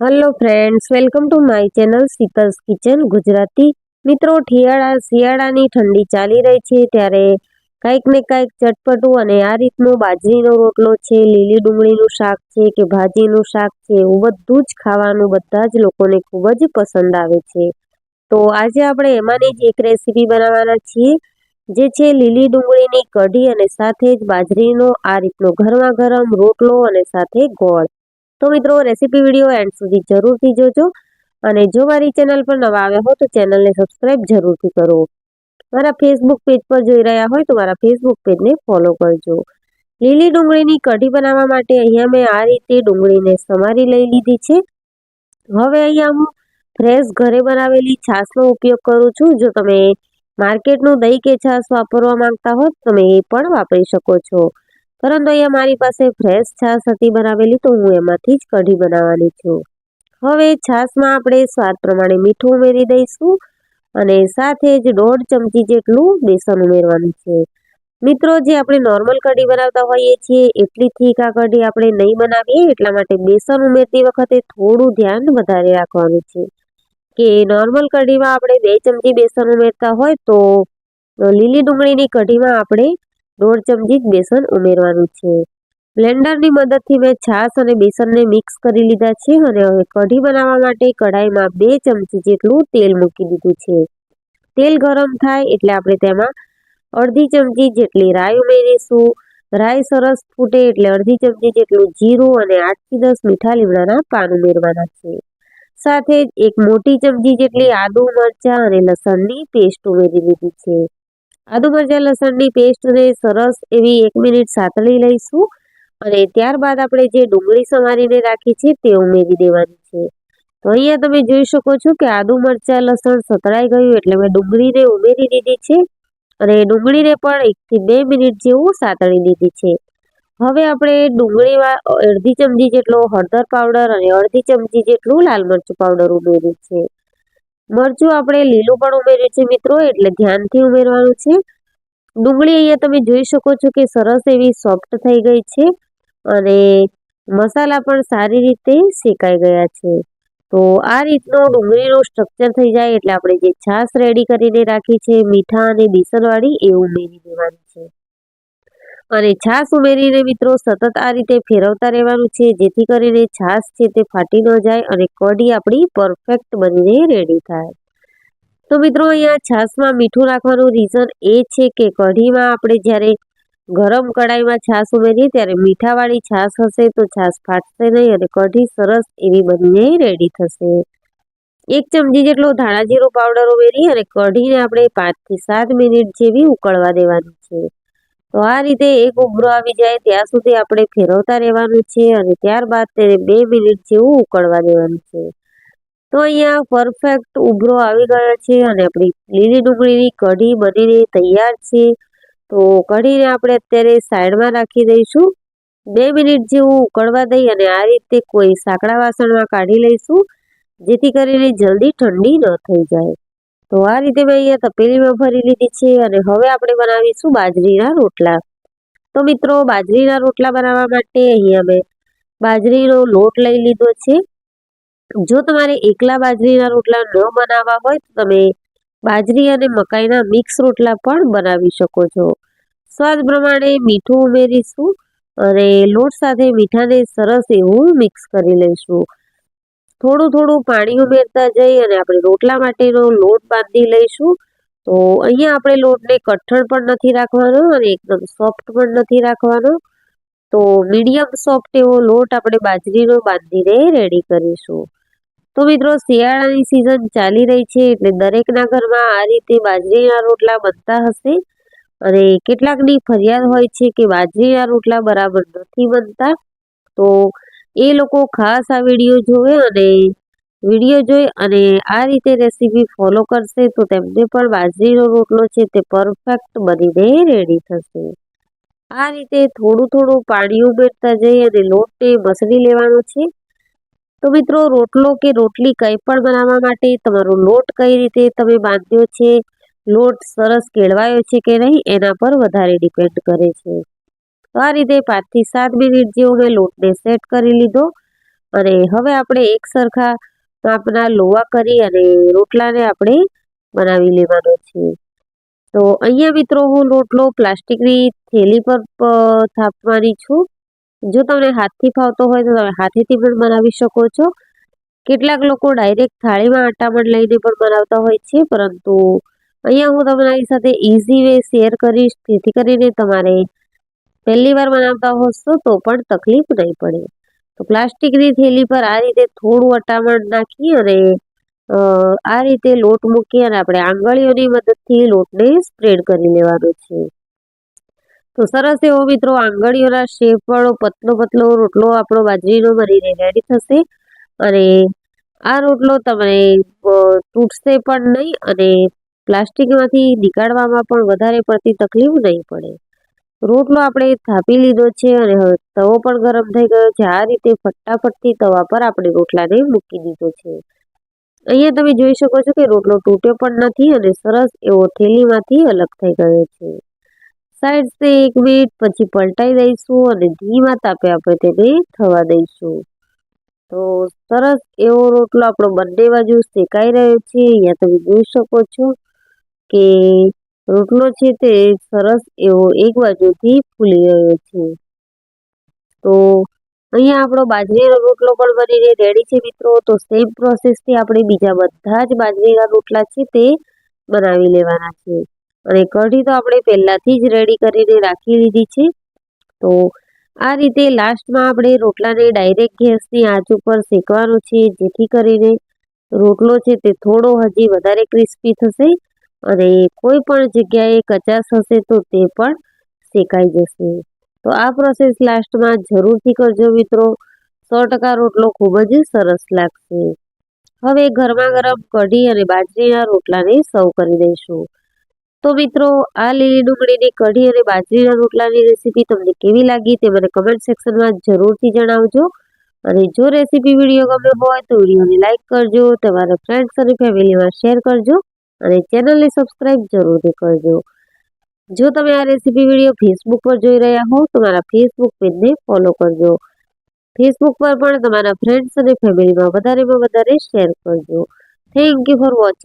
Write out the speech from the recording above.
Hello friends welcome to my channel Sheetal's kitchen Gujarati મિત્રો, ઠિયાળા, શિયાળાની ઠંડી ચાલી રહી છે ત્યારે કાંઈક ને કાંઈક ચટપટું અને આ રીતનો બાજરીનો રોટલો છે, લીલી ડુંગળીનું શાક છે કે ભાજીનું શાક છે, એવું બધું જ ખાવાનું બધા જ લોકોને ખૂબ જ પસંદ આવે છે. તો આજે આપણે એમાંની જ એક રેસીપી બનાવવાના છીએ, જે છે લીલી ડુંગળીની કઢી અને સાથે જ બાજરીનો આ રીતનો ગરમા ગરમ રોટલો અને સાથે ગોળ. તો મિત્રો રેસીપી વીડિયો એન્ડ સુધી જરૂરથી જોજો. અને જો મારી ચેનલ પર નવા આવ્યા હો, તો ચેનલને સબસ્ક્રાઈબ જરૂરથી કરો. મારા ફેસબુક પેજ પર જોઈ રહ્યા હોય, તો મારા ફેસબુક પેજને ફોલો કરજો. લીલી ડુંગળીની કઢી બનાવવા માટે અહીંયા મેં આ રીતે ડુંગળીને સમારી લઈ લીધી છે. હવે અહીંયા હું ફ્રેશ ઘરે બનાવેલી છાશનો ઉપયોગ કરું છું. જો તમે માર્કેટનું દહીં કે છાશ વાપરવા માંગતા હો તમે એ પણ વાપરી શકો છો. પરંતુ અહીંયા મારી પાસે ફ્રેશ છાશ હતી બનાવેલી તો હું એમાંથી જ કઢી બનાવવાની છું. હવે છાશમાં આપણે સ્વાદ પ્રમાણે મીઠું ઉમેરી દઈશું અને સાથે જ દોઢ ચમચી જેટલું બેસન ઉમેરવાનું છે. મિત્રો, જે આપણે નોર્મલ કઢી બનાવતા હોઈએ છીએ, એટલી થીક આ કઢી આપણે નહીં બનાવીએ, એટલા માટે બેસન ઉમેરતી વખતે થોડું ધ્યાન વધારે રાખવાનું છે. કે નોર્મલ કઢીમાં આપણે બે ચમચી બેસન ઉમેરતા હોય તો લીલી ડુંગળીની કઢીમાં આપણે દોઢ ચમચી બેસન ઉમેરવાનું છે. બ્લેન્ડરની મદદથી મેં છાશ અને બેસનને મિક્સ કરી લીધા છે અને હવે કઢી બનાવવા માટે કઢાઈમાં બે ચમચી જેટલું તેલ મૂકી દીધું છે. તેલ ગરમ થાય એટલે આપણે તેમાં અડધી ચમચી જેટલી રાઈ ઉમેરીશું. રાઈ સરસ ફૂટે એટલે અડધી ચમચી જેટલું જીરું અને આઠથી દસ મીઠા લીમડાના પાન ઉમેરવાના છે. સાથે જ એક મોટી ચમચી જેટલી આદુ મરચાં અને લસણની પેસ્ટ ઉમેરી દીધી છે. આદુ મરચાં લસણની પેસ્ટને સરસ એવી એક મિનિટ સાતળી લઈશું અને ત્યારબાદ આપણે જે ડુંગળી સમારીને રાખી છે તે ઉમેરી દેવાની છે. તો અહીંયા તમે જોઈ શકો છો કે આદુ મરચાં લસણ સતળાઈ ગયું એટલે મેં ડુંગળીને ઉમેરી દીધી છે અને ડુંગળીને પણ એકથી બે મિનિટ જેવું સાતળી દીધી છે. હવે આપણે ડુંગળીમાં અડધી ચમચી જેટલો હળદર પાવડર અને અડધી ચમચી જેટલું લાલ મરચું પાવડર ઉમેર્યું છે. મરચું આપણે લીલું પણ ઉમેર્યું છે મિત્રો, એટલે ધ્યાનથી ઉમેરવાનું છે. ડુંગળી અહીંયા તમે જોઈ શકો છો કે સરસ એવી સોફ્ટ થઈ ગઈ છે અને મસાલા પણ સારી રીતે શેકાઈ ગયા છે. તો આ રીતનું ડુંગળીનું સ્ટ્રક્ચર થઈ જાય એટલે આપણે જે છાશ રેડી કરીને રાખી છે, મીઠા અને બેસનવાળી એ ઉમેરી દેવાની છે. અને છાશ ઉમેરીને મિત્રો સતત આ રીતે ફેરવતા રહેવાનું છે. જેથી કરીને છાશ છે તે ફાટી ન જાય અને કઢી આપણી પરફેક્ટ બનીને રેડી થાય. તો મિત્રો અહીંયા છાશમાં મીઠું નાખવાનું રીઝન એ છે કે કઢીમાં આપણે જ્યારે ગરમ કઢાઈમાં છાશ ઉમેરીએ ત્યારે મીઠાવાળી છાશ હશે તો છાશ ફાટશે નહીં અને કઢી સરસ એવી બનીને રેડી થશે. એક ચમચી જેટલો ધાણા જીરું પાવડર ઉમેરી અને કઢીને આપણે પાંચથી સાત મિનિટ જેવી ઉકળવા દેવાની છે. તો આ રીતે એક ઉભરો આવી જાય, ત્યાં સુધી આપણે ફેરવતા રહેવાનું છે અને ત્યારબાદ તેને બે મિનિટ જેવું ઉકળવા દેવાનું છે. તો અહીંયા પરફેક્ટ ઉભરો આવી ગયો છે અને આપણી લીલી ડુંગળીની કઢી બનીને તૈયાર છે. તો કઢીને આપણે અત્યારે સાઈડમાં રાખી દઈશું. બે મિનિટ જેવું ઉકળવા દઈ અને આ રીતે કોઈ સાંકડા વાસણમાં કાઢી લઈશું, જેથી કરીને જલ્દી ઠંડી ન થઈ જાય. તો આ રીતે મેં અહીંયા તપેલીમાં ભરી લીધી છે અને હવે આપણે બનાવીશું બાજરીના રોટલા. તો મિત્રો, બાજરીના રોટલા બનાવવા માટે અહીંયા મેં બાજરીનો લોટ લઈ લીધો છે. જો તમારે એકલા બાજરીના રોટલા ન બનાવવા હોય તો તમે બાજરી અને મકાઈના મિક્સ રોટલા પણ બનાવી શકો છો. સ્વાદ પ્રમાણે મીઠું ઉમેરીશું અને લોટ સાથે મીઠાને સરસ એવું મિક્સ કરી લઈશું. થોડું થોડું પાણી ઉમેરતા જઈ અને આપણે રોટલા માટેનો લોટ બાંધી લઈશું. તો અહીંયા આપણે લોટને કઠણ પણ નથી રાખવાનો અને એકદમ સોફ્ટ પણ નથી રાખવાનો. તો મીડિયમ સોફ્ટ એવો લોટ આપણે બાજરીનો બાંધીને રેડી કરીશું. તો મિત્રો શિયાળાની સિઝન ચાલી રહી છે એટલે દરેકના ઘરમાં આ રીતે બાજરીના રોટલા બનતા હશે. અને કેટલાકની ફરિયાદ હોય છે કે બાજરીના રોટલા બરાબર નથી બનતા. તો એ લોકો ખાસ આ વીડિયો જોવે અને વીડિયો જોઈ અને આ રીતે રેસીપી ફોલો કરશે તો તેમને પણ બાજરીનો રોટલો છે તે પરફેક્ટ બનીને રેડી થશે. આ રીતે થોડું થોડું પાણી ઉમેરતા જઈ અને લોટને મસળી લેવાનો છે. તો મિત્રો રોટલો કે રોટલી કંઈ પણ બનાવવા માટે તમારો લોટ કઈ રીતે તમે બાંધ્યો છે, લોટ સરસ કેળવાયો છે કે નહીં એના પર વધારે ડિપેન્ડ કરે છે. તો આ રીતે પાંચથી સાત મિનિટ જેવો મેં લોટને સેટ કરી લીધો. અને હવે આપણે એક સરખા માપના લોવા કરી અને રોટલાને આપણે બનાવી લેવાનો છે. તો અહીંયા મિત્રો હું રોટલો પ્લાસ્ટિકની થેલી પર થાપવાની છું. જો તમને હાથથી ફાવતો હોય તો તમે હાથેથી પણ બનાવી શકો છો. કેટલાક લોકો ડાયરેક્ટ થાળીમાં આટામણ લઈને પણ બનાવતા હોય છે, પરંતુ અહીંયા હું તમારી સાથે ઇઝી વે શેર કરીશ. જેથી કરીને તમારે પહેલી વાર બનાવતા હોશો તો પણ તકલીફ નહીં પડે. તો પ્લાસ્ટિકની થેલી પર આ રીતે થોડું અટામણ નાખી અને આ રીતે લોટ મૂકી અને આપણે આંગળીઓની મદદથી લોટને સ્પ્રેડ કરી લેવાનો છે. તો સરસ એવો મિત્રો આંગળીઓના શેપ વાળો પતલો પતલો રોટલો આપણો બાજરીનો બનીને રેડી થશે. અને આ રોટલો તમને તૂટશે પણ નહીં અને પ્લાસ્ટિકમાંથી નીકાળવામાં પણ વધારે પડતી તકલીફ નહીં પડે. રોટલો આપણે થાપી લીધો છે અને હવે તવો પણ ગરમ થઈ ગયો છે. આ રીતે ફટાફટથી તવા પર આપણે રોટલાને મૂકી દીધો છે. અહીંયા તમે જોઈ શકો છો કે રોટલો તૂટ્યો પણ નથી અને સરસ એવો થેલીમાંથી અલગ થઈ ગયો છે. સાઈડ સે એક મિનિટ પછી પલટાઈ દઈશું અને ધીમા તાપે આપણે તેને થવા દઈશું. તો સરસ એવો રોટલો આપણો બંને બાજુ શેકાઈ રહ્યો છે. અહીંયા તમે જોઈ શકો છો કે રોટલો છે તે સરસ એવો એક બાજુથી ફૂલી રહ્યો છે. તો અહીંયા આપણો બાજરીનો રોટલો પણ બનીને રેડી છે મિત્રો. તો સેમ પ્રોસેસથી આપણે બીજા બધા જ બાજરીના રોટલા છે તે બનાવી લેવાના છે. અને કઢી તો આપણે પહેલાથી જ રેડી કરીને રાખી લીધી છે. તો આ રીતે લાસ્ટમાં આપણે રોટલાને ડાયરેક્ટ ગેસની આંચ ઉપર શેકવાનો છે, જેથી કરીને રોટલો છે તે થોડો હજી વધારે ક્રિસ્પી થશે. અને કોઈ પણ જગ્યાએ કચાશ હશે તો તે પણ શેકાઈ જશે. તો આ પ્રોસેસ લાસ્ટમાં જરૂરથી કરજો મિત્રો. સો ટકા રોટલો ખૂબ જ સરસ લાગશે. હવે ગરમા ગરમ કઢી અને બાજરીના રોટલાને સર્વ કરી દઈશું. તો મિત્રો, આ લીલી ડુંગળીની કઢી અને બાજરીના રોટલાની રેસીપી તમને કેવી લાગી તે મને કમેન્ટ સેક્શનમાં જરૂરથી જણાવજો. અને જો રેસીપી વીડિયો ગમે હોય તો વિડીયોને લાઇક કરજો, તમારા ફ્રેન્ડ્સ અને ફેમિલીમાં શેર કરજો. અને ચેનલને સબસ્ક્રાઇબ જરૂરથી કરજો. જો તમે આ રેસીપી વીડિયો ફેસબુક પર જોઈ રહ્યા હો, તો મારા ફેસબુક પેજને ફોલો કરજો. ફેસબુક પર પણ તમારા ફ્રેન્ડ્સ અને ફેમિલીમાં વધારેમાં વધારે શેર કરજો. Thank you for watching